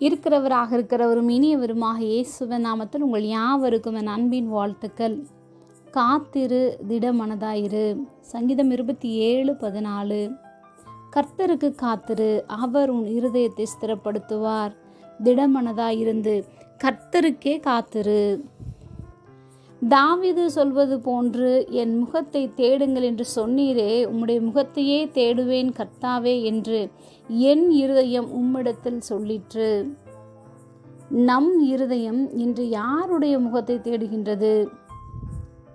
இருக்கிறவராக இருக்கிறவரும் இனியவருமாக இயேசுவ நாமத்தில் உங்கள் யாவருக்கும் என் அன்பின் வாழ்த்துக்கள். காத்திரு திடமனதாயிரு. சங்கீதம் இருபத்தி ஏழு பதினாலு. கர்த்தருக்கு காத்திரு அவர் உன் இருதயத்தை ஸ்திரப்படுத்துவார். திடமனதாயிருந்து கர்த்தருக்கே காத்திரு. தாவிது சொல்வது போன்று என் முகத்தை தேடுங்கள் என்று சொன்னீரே உம்முடைய முகத்தையே தேடுவேன் கர்த்தாவே என்று என் இருதயம் உம்மிடத்தில் சொல்லிற்று. நம் இருதயம் இன்று யாருடைய முகத்தை தேடுகின்றது?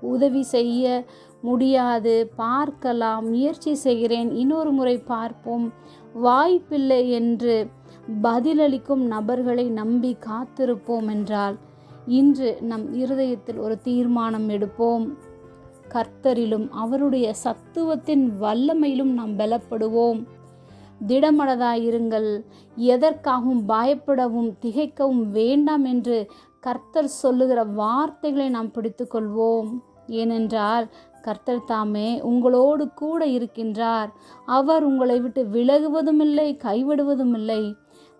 உதவி செய்ய முடியாது பார்க்கலாம் முயற்சி செய்கிறேன் இன்னொரு முறை பார்ப்போம். வாய்ப்பில்லை என்று பதிலளிக்கும் நபர்களை நம்பி காத்திருப்போம் என்றால் இன்று நம் இருதயத்தில் ஒரு தீர்மானம் எடுப்போம். கர்த்தரிலும் அவருடைய சத்துவத்தின் வல்லமையிலும் நாம் பலப்படுவோம். திடமனதாயிருங்கள் எதற்காகவும் பயப்படவும் திகைக்கவும் வேண்டாம் என்று கர்த்தர் சொல்லுகிற வார்த்தைகளை நாம் பிடித்துக்கொள்வோம். ஏனென்றால் கர்த்தர் தாமே உங்களோடு கூட இருக்கின்றார். அவர் உங்களை விட்டு விலகுவதும் இல்லை கைவிடுவதும் இல்லை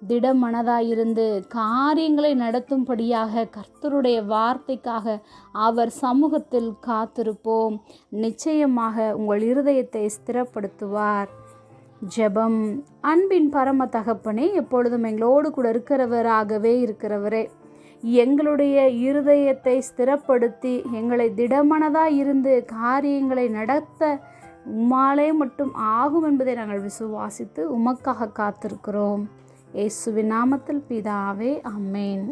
திடமனதாயிருந்து காரியங்களை நடத்தும்படியாக கர்த்தருடைய வார்த்தைக்காக அவர் சமூகத்தில் காத்திருப்போம். நிச்சயமாக உங்கள் இருதயத்தை ஸ்திரப்படுத்துவார். ஜெபம். அன்பின் பரம தகப்பனே எப்பொழுதும் எங்களோடு கூட இருக்கிறவராகவே இருக்கிறவரே எங்களுடைய இருதயத்தை ஸ்திரப்படுத்தி எங்களை திடமனதாக இருந்து காரியங்களை நடத்த உம்மாலே மட்டும் ஆகும் என்பதை நாங்கள் விசுவாசித்து உமக்காக காத்திருக்கிறோம். இயேசுவின் நாமத்தில் பிதாவே அம்மேன்